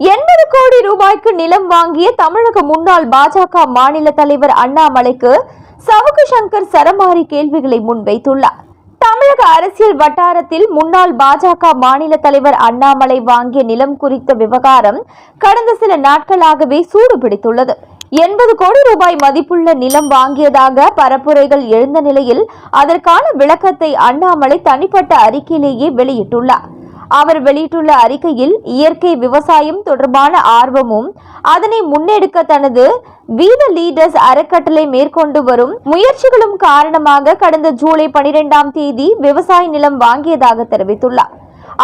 எண்பது கோடி ரூபாய்க்கு நிலம் வாங்கிய தமிழக முன்னாள் பாஜக மாநில தலைவர் அண்ணாமலைக்கு சவுக்கு சங்கர் சரமாரி கேள்விகளை முன்வைத்துள்ளார். தமிழக அரசியல் வட்டாரத்தில் முன்னாள் பாஜக மாநில தலைவர் அண்ணாமலை வாங்கிய நிலம் குறித்த விவகாரம் கடந்த சில நாட்களாகவே சூடு பிடித்துள்ளது எண்பது கோடி ரூபாய் மதிப்புள்ள நிலம் வாங்கியதாக பரப்புரைகள் எழுந்த நிலையில் அதற்கான விளக்கத்தை அண்ணாமலை தனிப்பட்ட அறிக்கையிலேயே வெளியிட்டுள்ளார். அவர் வெளியிட்டுள்ள அறிக்கையில் இயற்கை விவசாயம் தொடர்பான ஆர்வமும் அதனை முன்னெடுக்க தனது வீத லீடர்ஸ் அறக்கட்டளை மேற்கொண்டு வரும் முயற்சிகளும் காரணமாக கடந்த ஜூலை பனிரெண்டாம் தேதி விவசாய நிலம் வாங்கியதாக தெரிவித்துள்ளார்.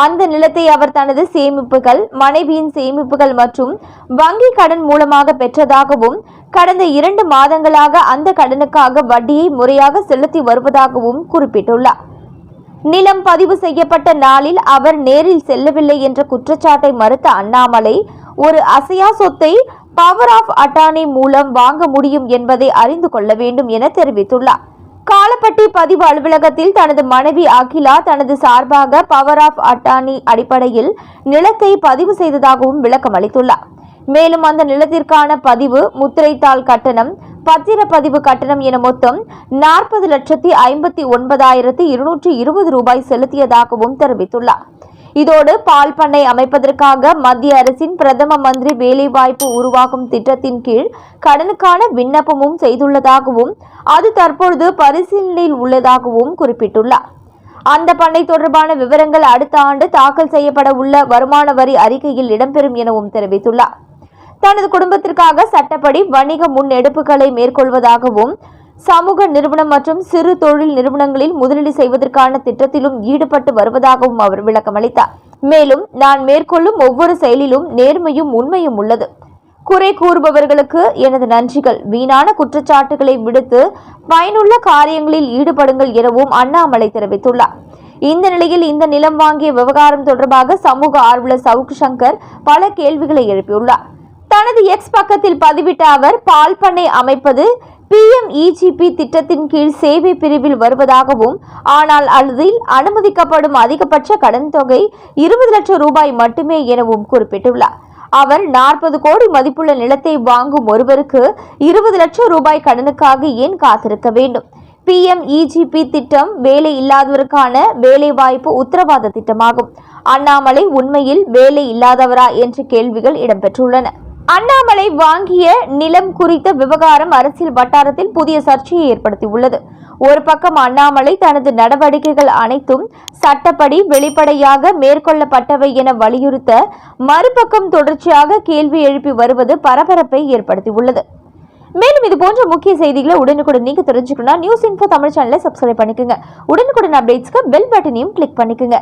அந்த நிலத்தை அவர் தனது சேமிப்புகள் மனைவியின் சேமிப்புகள் மற்றும் வங்கி கடன் மூலமாக பெற்றதாகவும் கடந்த இரண்டு மாதங்களாக அந்த கடனுக்காக வட்டியை முறையாக செலுத்தி வருவதாகவும் குறிப்பிட்டுள்ளார். நிலம் பதிவு செய்யப்பட்ட நாளில் அவர் நேரில் செல்லவில்லை என்ற குற்றச்சாட்டை மறுத்த அண்ணாமலை ஒரு அசையா சொத்தை பவர் ஆஃப் அட்டானி மூலம் வாங்க முடியும் என்பதை அறிந்து கொள்ள வேண்டும் என தெரிவித்துள்ளார். காலப்பட்டி பதிவு அலுவலகத்தில் தனது மனைவி அகிலா தனது சார்பாக பவர் ஆஃப் அட்டானி அடிப்படையில் நிலத்தை பதிவு செய்ததாகவும் விளக்கம் அளித்துள்ளார் மேலும் அந்த நிலத்திற்கான பதிவு முத்திரைத்தாள் கட்டணம் பத்திரப்பதிவு கட்டணம் என மொத்தம் நாற்பது லட்சத்தி ஐம்பத்தி ஒன்பதாயிரத்தி இருநூற்றி இருபது ரூபாய் செலுத்தியதாகவும் தெரிவித்துள்ளார். இதோடு பால் பண்ணை அமைப்பதற்காக மத்திய அரசின் பிரதம மந்திரி வேலைவாய்ப்பு உருவாக்கும் திட்டத்தின் கீழ் கடனுக்கான விண்ணப்பமும் செய்துள்ளதாகவும் அது தற்பொழுது பரிசீலனையில் உள்ளதாகவும் குறிப்பிட்டுள்ளார். அந்த பண்ணை தொடர்பான விவரங்கள் அடுத்த ஆண்டு தாக்கல் செய்யப்பட உள்ள வருமான வரி அறிக்கையில் இடம்பெறும் எனவும் தெரிவித்துள்ளார். தனது குடும்பத்திற்காக சட்டப்படி வணிக முன்னெடுப்புகளை மேற்கொள்வதாகவும் சமூக நிறுவனம் மற்றும் சிறு தொழில் நிறுவனங்களில் முதலீடு செய்வதற்கான திட்டத்திலும் ஈடுபட்டு வருவதாகவும் அவர் விளக்கமளித்தார் மேலும் நான் மேற்கொள்ளும் ஒவ்வொரு செயலிலும் நேர்மையும் உண்மையும் உள்ளது. குறை கூறுபவர்களுக்கு எனது நன்றிகள். வீணான குற்றச்சாட்டுகளை விடுத்து பயனுள்ள காரியங்களில் ஈடுபடுங்கள் எனவும் அண்ணாமலை தெரிவித்துள்ளார். இந்த நிலையில் இந்த நிலம் வாங்கிய விவகாரம் தொடர்பாக சமூக ஆர்வலர் சவுக்கு சங்கர் பல கேள்விகளை எழுப்பியுள்ளார். தனது எக்ஸ் பக்கத்தில் பதிவிட்ட அவர் பால் பண்ணை அமைப்பது பிஎம்இஜிபி திட்டத்தின் கீழ் சேவை பிரிவில் வருவதாகவும் ஆனால் அதில் அனுமதிக்கப்படும் அதிகபட்ச கடன் தொகை இருபது லட்சம் ரூபாய் மட்டுமே எனவும் குறிப்பிட்டுள்ளார். அவர் நாற்பது கோடி மதிப்புள்ள நிலத்தை வாங்கும் ஒருவருக்கு இருபது லட்சம் ரூபாய் கடனுக்காக ஏன் காத்திருக்க வேண்டும்? பிஎம்இஜிபி திட்டம் வேலை இல்லாதவருக்கான வேலைவாய்ப்பு உத்தரவாத திட்டமாகும். அண்ணாமலை உண்மையில் வேலை இல்லாதவரா என்ற கேள்விகள் இடம்பெற்றுள்ளன. அண்ணாமலை வாங்கிய நிலம் குறித்த விவகாரம் அரசியல் வட்டாரத்தில் புதிய சர்ச்சையை ஏற்படுத்தியுள்ளது. ஒரு பக்கம் அண்ணாமலை தனது நடவடிக்கைகள் அனைத்தும் சட்டப்படி வெளிப்படையாக மேற்கொள்ளப்பட்டவை என வலியுறுத்த மறுபக்கம் தொடர்ச்சியாக கேள்வி எழுப்பி வருவது பரபரப்பை ஏற்படுத்தியுள்ளது. மேலும் இது போன்ற முக்கிய செய்திகளை உடனுக்குடன் நீங்க தெரிஞ்சுக்கணும்னா நியூஸ் இன்ஃபோ தமிழ் சேனலை சப்ஸ்கிரைப் பண்ணிக்கோங்க. உடனுக்குடன் அப்டேட்ஸ்க்கு பெல் பட்டனையும் கிளிக் பண்ணிக்கோங்க.